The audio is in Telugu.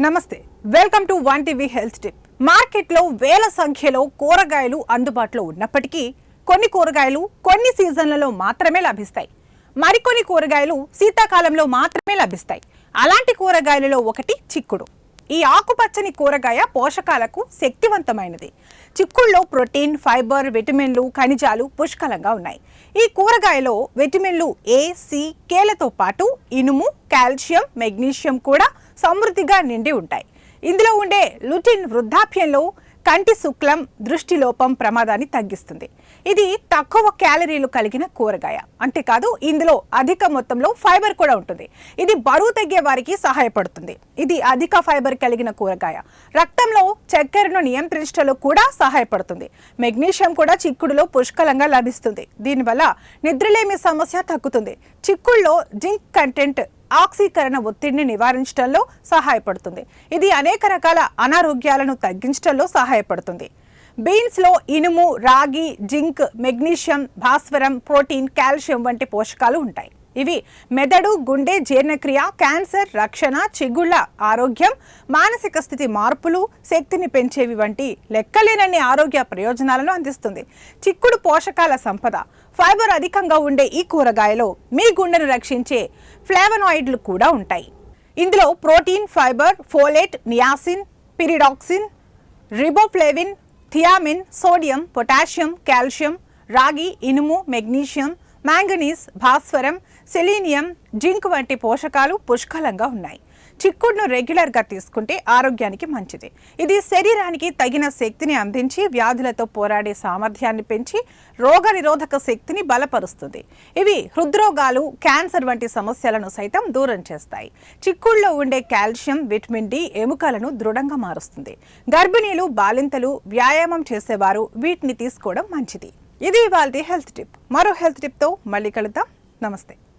నమస్తే. Welcome to one TV health tip. మార్కెట్లో వేల సంఖ్యలో కూరగాయలు అందుబాటులో ఉన్నప్పటికీ కొన్ని కూరగాయలు కొన్ని సీజన్లలో మాత్రమే లభిస్తాయి. మరికొన్ని కూరగాయలు శీతాకాలంలో మాత్రమే లభిస్తాయి. అలాంటి కూరగాయలలో ఒకటి చిక్కుడు. ఈ ఆకుపచ్చని కూరగాయ పోషకాలకు శక్తివంతమైనది. చిక్కుల్లో ప్రోటీన్ ఫైబర్ విటమిన్లు ఖనిజాలు పుష్కలంగా ఉన్నాయి. ఈ కూరగాయలో విటమిన్లు ఏ సి కేలతో పాటు ఇనుము కాల్షియం మెగ్నీషియం కూడా సమృద్ధిగా నిండి ఉంటాయి. ఇందులో ఉండే లుటిన్ వృద్ధాప్యంలో కంటి శుక్లం దృష్టి లోపం ప్రమాదాన్ని తగ్గిస్తుంది. ఇది తక్కువ క్యాలరీలు కలిగిన కూరగాయ. అంతేకాదు ఇందులో అధిక మొత్తంలో ఫైబర్ కూడా ఉంటుంది. ఇది బరువు తగ్గే వారికి సహాయపడుతుంది. ఇది అధిక ఫైబర్ కలిగిన కూరగాయ. రక్తంలో చక్కెరను నియంత్రించడంలో కూడా సహాయపడుతుంది. మెగ్నీషియం కూడా చిక్కుడులో పుష్కలంగా లభిస్తుంది. దీనివల్ల నిద్రలేమి సమస్య తగ్గుతుంది. చిక్కుల్లో జింక్ కంటెంట్ ఆక్సీకరణ ఒత్తిడిని నివారించడంలో సహాయపడుతుంది. ఇది అనేక రకాల అనారోగ్యాలను తగ్గించడంలో సహాయపడుతుంది. బీన్స్లో ఇనుము రాగి జింక్ మెగ్నీషియం భాస్వరం ప్రోటీన్ కాల్షియం వంటి పోషకాలు ఉంటాయి. ఇవి మెదడు గుండె జీర్ణక్రియ క్యాన్సర్ రక్షణ చిగుళ్ళ ఆరోగ్యం మానసిక స్థితి మార్పులు శక్తిని పెంచేవి వంటి లెక్కలేనన్ని ఆరోగ్య ప్రయోజనాలను అందిస్తుంది. చిక్కుడు పోషకాల సంపద ఫైబర్ అధికంగా ఉండే ఈ కూరగాయలో మీ గుండెను రక్షించే ఫ్లేవనాయిడ్లు కూడా ఉంటాయి. ఇందులో protein fibre folate niacin pyridoxine riboflavin thiamine sodium potassium calcium రాగి ఇనుము మెగ్నీషియం మ్యాంగనీస్ భాస్వరం సెలీనియం జింక్ వంటి పోషకాలు పుష్కలంగా ఉన్నాయి. చిక్కుడును రెగ్యులర్గా తీసుకుంటే ఆరోగ్యానికి మంచిది. ఇది శరీరానికి తగిన శక్తిని అందించి వ్యాధులతో పోరాడే సామర్థ్యాన్ని పెంచి రోగనిరోధక శక్తిని బలపరుస్తుంది. ఇవి హృద్రోగాలు క్యాన్సర్ వంటి సమస్యలను సైతం దూరం చేస్తాయి. చిక్కుడులో ఉండే కాల్షియం విటమిన్ డి ఎముకలను దృఢంగా మారుస్తుంది. గర్భిణీలు బాలింతలు వ్యాయామం చేసేవారు వీటిని తీసుకోవడం మంచిది. ఇది ఇవాళ హెల్త్ టిప్. మరో హెల్త్ టిప్తో మళ్ళీ కలుద్దాం. నమస్తే.